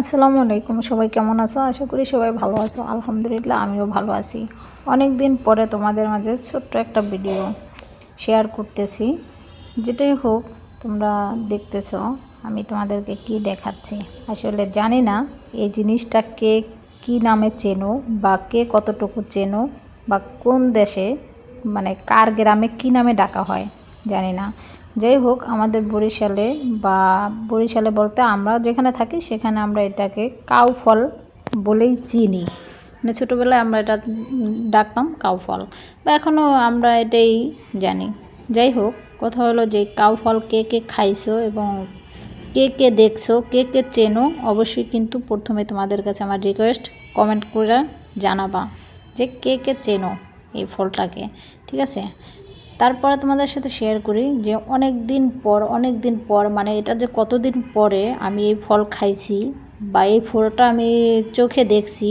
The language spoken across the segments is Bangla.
আসসালামু আলাইকুম, সবাই কেমন আছো? আশা করি সবাই ভালো আছো। আলহামদুলিল্লাহ, আমিও ভালো আছি। অনেক দিন পরে তোমাদের মাঝে ছোট্ট একটা ভিডিও শেয়ার করতেছি। যেটাই হোক, তোমরা দেখতেছো, আমি তোমাদেরকে কি দেখাচ্ছি। আসলে জানি না এই জিনিসটা কে কী নামে চেনো, বা কে কতটুকু চেনো, বা কোন দেশে মানে কার গ্রামে কী নামে ডাকা হয়, জানি না। যাই হোক, আমাদের বরিশালে বা বরিশালে বলতে আমরা যেখানে থাকি, সেখানে আমরা এটাকে কাউ ফল বলেই চিনি। মানে ছোটোবেলায় আমরা এটা ডাকতাম কাউ ফল। বা এখনও আমরা এটাই জানি। যাই হোক, কথা হলো যে কাউ ফল কে কে খাইছো এবং কে কে দেখছ, কে কে চেনো, অবশ্যই কিন্তু প্রথমে তোমাদের কাছে আমার রিকোয়েস্ট কমেন্ট করে জানাবা যে কে কে চেনো এই ফলটাকে। ঠিক আছে? তারপরে তোমাদের সাথে শেয়ার করি যে অনেক দিন পর, অনেক দিন পর মানে এটা যে কতদিন পরে আমি এই ফল খাইছি বা এই ফলটা আমি চোখে দেখছি,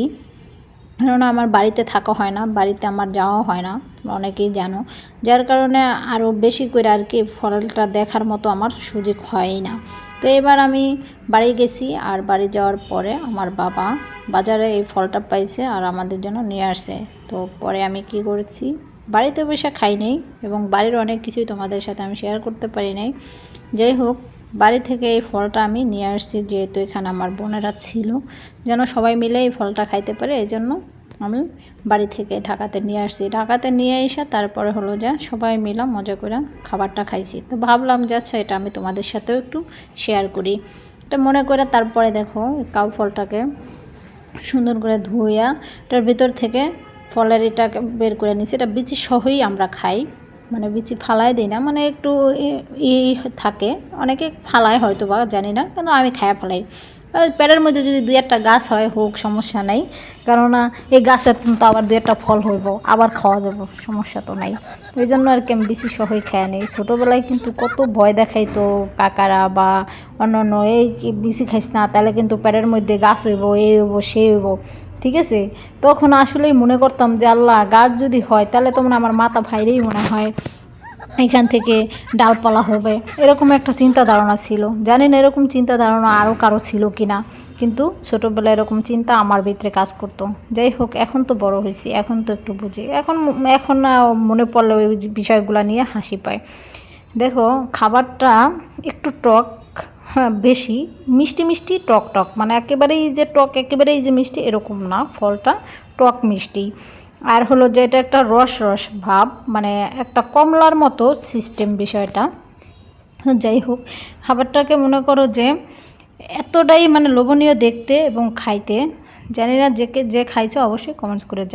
কেননা আমার বাড়িতে থাকা হয় না, বাড়িতে আমার যাওয়া হয় না, তোমরা অনেকেই জানো। যার কারণে আরও বেশি করে আর কি ফলটা দেখার মতো আমার সুযোগ হয়ই না। তো এবার আমি বাড়ি গেছি আর বাড়ি যাওয়ার পরে আমার বাবা বাজারে এই ফলটা পাইছে আর আমাদের জন্য নিয়ে আসছে তো পরে আমি কি করেছি বাড়িতে বসে খাই নেই এবং বাড়ির অনেক কিছুই তোমাদের সাথে আমি শেয়ার করতে পারি নাই। যাই হোক, বাড়ি থেকে এই ফলটা আমি নিয়ে আসছি, যেহেতু এখানে আমার বোনেরা ছিল। যেন সবাই মিলে এই ফলটা খাইতে পারে এই জন্য আমি বাড়ি থেকে ঢাকাতে নিয়ে আসছি। ঢাকাতে নিয়ে এসে তারপরে হলো যা সবাই মিলে মজা করে খাবারটা খাইছি। তো ভাবলাম যে আচ্ছা এটা আমি তোমাদের সাথেও একটু শেয়ার করি। এটা মনে করে তারপরে দেখো কাউ ফলটাকে সুন্দর করে ধুইয়া, এটার ভিতর থেকে ফলের এটা বের করে নিছি। এটা বিচি সহই আমরা খাই। মানে বিচি ফালাই দিই না মানে একটু ই থাকে। অনেকে ফালায় হয়তো বা জানি না, কিন্তু আমি খায়া ফেলাই। পেটের মধ্যে যদি দুই একটা গাছ হয়, হোক, সমস্যা নাই। কেননা এই গাছের তো আবার দুই একটা ফল হইব, আবার খাওয়া যাব, সমস্যা তো নাই। এই জন্য আর কি আমি বেশি সহই খায় নেই। ছোটোবেলায় কিন্তু কত ভয় দেখাইতো কাকারা বা অন্য অন্য এই বেশি খাইস না, তাহলে কিন্তু পেটের মধ্যে গাছ হইব, এই হইব, সেই হইব। ঠিক আছে? তখন আসলেই মনে করতাম যে, আল্লাহ, গাছ যদি হয়, তাহলে তো মানে আমার মাথা ভাইরেই মনে হয়। এখান থেকে ডালপালা হবে। এরকম একটা চিন্তা ধারণা ছিল। জানি না এরকম চিন্তা ধারণা আরও কারও ছিল কি না কিন্তু ছোটোবেলায় এরকম চিন্তা আমার ভিতরে কাজ করতো। যাই হোক, এখন তো বড় হয়েছি, এখন তো একটু বুঝি। এখন এখন না মনে পড়লে ওই বিষয়গুলো নিয়ে হাসি পায়। দেখো, খাবারটা একটু টক হ্যাঁ বেশি। মিষ্টি মিষ্টি, টক টক। মানে একেবারেই যে টক, একেবারেই যে মিষ্টি, এরকম না। ফলটা টক মিষ্টি। আর হলো যে এটা একটা রস রস ভাব মানে একটা কমলার মতো সিস্টেম বিষয়টা। যাই হোক, খাবারটাকে মনে করো যে এতটাই মানে লোভনীয় দেখতে এবং খাইতে। জানি না যে যে খাইছে অবশ্যই কমেন্টস করে